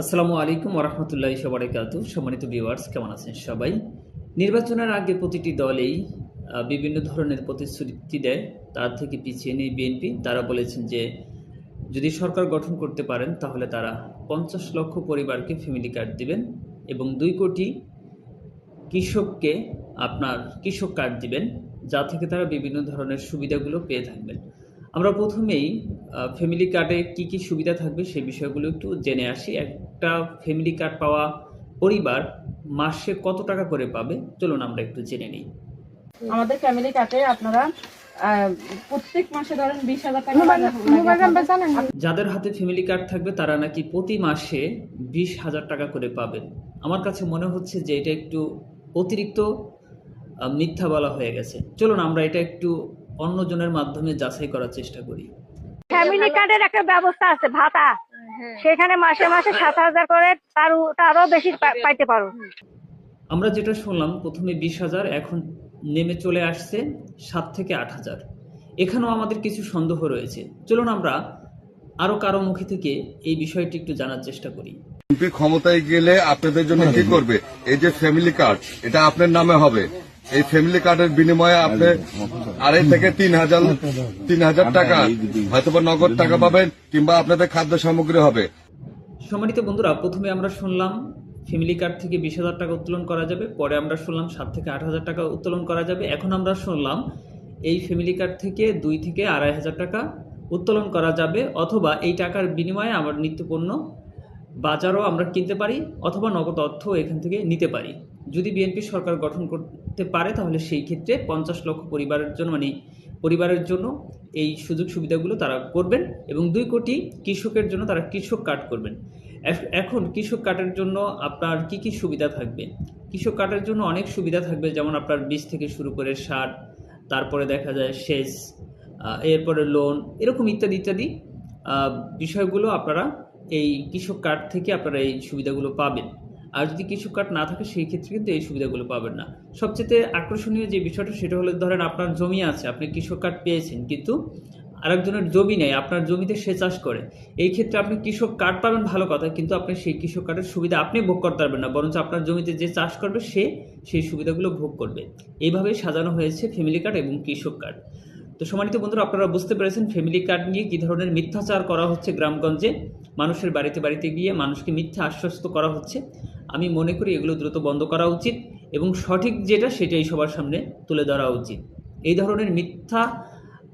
আসসালামু আলাইকুম ওরহমতুল্লাহ সবরাকাত সম্মানিত ভিউয়ার্স কেমন আছেন সবাই? নির্বাচনের আগে প্রতিটি দলেই বিভিন্ন ধরনের প্রতিশ্রুতি দেয়। তার থেকে পিছিয়ে নেই বিএনপি। তারা বলেছেন যে, যদি সরকার গঠন করতে পারেন, তাহলে তারা পঞ্চাশ লক্ষ পরিবারকে ফ্যামিলি কার্ড দিবেন এবং দুই কোটি কৃষককে আপনার কৃষক কার্ড দিবেন, যা থেকে তারা বিভিন্ন ধরনের সুবিধাগুলো পেয়ে থাকবেন। আমরা প্রথমেই ফ্যামিলি কার্ডে কি কি সুবিধা থাকবে সেই বিষয়গুলো একটু জেনে আসি। একটা ফ্যামিলি কার্ড পাওয়া পরিবার মাসে কত টাকা করে পাবে? চলুন আমরা একটু জেনে নিই। আমাদের ফ্যামিলি কাটে আপনারা প্রত্যেক মাসে ধরেন বিশ হাজার টাকা যাদের হাতে ফ্যামিলি কার্ড থাকবে তারা নাকি প্রতি মাসে বিশ হাজার টাকা করে পাবেন। আমার কাছে মনে হচ্ছে যে এটা একটু অতিরিক্ত মিথ্যা বলা হয়ে গেছে। চলুন আমরা এটা একটু অন্যজনের মাধ্যমে যাচাই করার চেষ্টা করি। ফ্যামিলি কার্ডের একটা ব্যবস্থা আছে ভাতা। সেখানে মাসে মাসে সাত হাজার করে তার তারও বেশি পাইতে পারো। আমরা যেটা শুনলাম প্রথমে বিশ হাজার এখন নেমে চলে আসছে সাত থেকে আট হাজার। এখানেও আমাদের কিছু সন্দেহ রয়েছে। চলুন আমরা আরও কারও মুখে থেকে এই বিষয়টি একটু জানার চেষ্টা করি। বিএনপি ক্ষমতায় গেলে আপনাদের জন্য কি করবে? এই যে ফ্যামিলি কার্ড এটা আপনার নামে হবে। এই ফ্যামিলি কার্ডের বিনিময়ে আপনি আড়াই থেকে তিন হাজার তিন হাজার টাকা হয়তো নগদ টাকা পাবেন কিংবা আপনাদের খাদ্য সামগ্রী হবে। সম্মানিত বন্ধুরা, প্রথমে আমরা শুনলাম ফ্যামিলি কার্ড থেকে বিশ হাজার টাকা উত্তোলন করা যাবে, পরে আমরা শুনলাম সাত থেকে আট হাজার টাকা উত্তোলন করা যাবে। এখন আমরা শুনলাম এই ফ্যামিলি কার্ড থেকে দুই থেকে আড়াই হাজার টাকা উত্তোলন করা যাবে, অথবা এই টাকার বিনিময়ে আমার নিত্যপণ্য বাজারও আমরা কিনতে পারি, অথবা নগদ অর্থ এখান থেকে নিতে পারি। যদি বিএনপি সরকার গঠন করতে পারে, তাহলে সেই ক্ষেত্রে পঞ্চাশ লক্ষ পরিবারের জন্য মানে পরিবারের জন্য এই সুযোগ সুবিধাগুলো তারা করবেন এবং দুই কোটি কৃষকের জন্য তারা কৃষক কার্ড করবেন। এখন কৃষক কার্ডের জন্য আপনার কি কি সুবিধা থাকবে? কৃষক কার্ডের জন্য অনেক সুবিধা থাকবে, যেমন আপনার বীজ থেকে শুরু করে সার, তারপরে দেখা যায় সেচ এরপরে লোন, এরকম ইত্যাদি ইত্যাদি বিষয়গুলো আপনারা এই কৃষক কার্ড থেকে আপনারা এই সুবিধাগুলো পাবেন। আর যদি কৃষক কার্ড না থাকে, সেই ক্ষেত্রে কিন্তু এই সুবিধাগুলো পাবেন না। সবচেয়ে আকর্ষণীয় যে বিষয়টা, সেটা হলো ধরেন আপনার জমি আছে, আপনি কৃষক কার্ড পেয়েছেন, কিন্তু আরেকজনের জমি নেই, আপনার জমিতে সে চাষ করে। এই ক্ষেত্রে আপনি কৃষক কার্ড পাবেন, ভালো কথা, কিন্তু আপনি সেই কৃষক কার্ডের সুবিধা আপনি ভোগ করতে পারবেন না, বরঞ্চ আপনার জমিতে যে চাষ করবে, সে সেই সুবিধাগুলো ভোগ করবে। এইভাবেই সাজানো হয়েছে ফ্যামিলি কার্ড এবং কৃষক কার্ড। তো সম্মানিত বন্ধুরা, আপনারা বুঝতে পেরেছেন ফ্যামিলি কার্ড নিয়ে কী ধরনের মিথ্যাচার করা হচ্ছে গ্রামগঞ্জে। মানুষের বাড়িতে বাড়িতে গিয়ে মানুষকে মিথ্যা আশ্বস্ত করা হচ্ছে। আমি মনে করি এগুলো দ্রুত বন্ধ করা উচিত এবং সঠিক যেটা সেটাই সবার সামনে তুলে ধরা উচিত। এই ধরনের মিথ্যা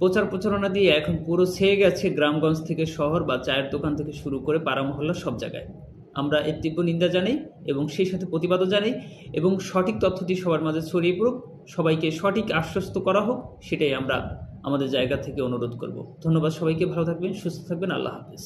প্রচার প্রচারণা দিয়ে এখন পুরো ছেয়ে গেছে গ্রামগঞ্জ থেকে শহর বা চায়ের দোকান থেকে শুরু করে পাড়া মহল্লা সব জায়গায়। আমরা এর তীব্র নিন্দা জানাই এবং সেই সাথে প্রতিবাদও জানাই এবং সঠিক তথ্যটি সবার মাঝে ছড়িয়ে পড়ুক, সবাইকে সঠিক আশ্বস্ত করা হোক, সেটাই আমরা আমাদের জায়গা থেকে অনুরোধ করব। ধন্যবাদ সবাইকে, ভালো থাকবেন, সুস্থ থাকবেন, আল্লাহ হাফিজ।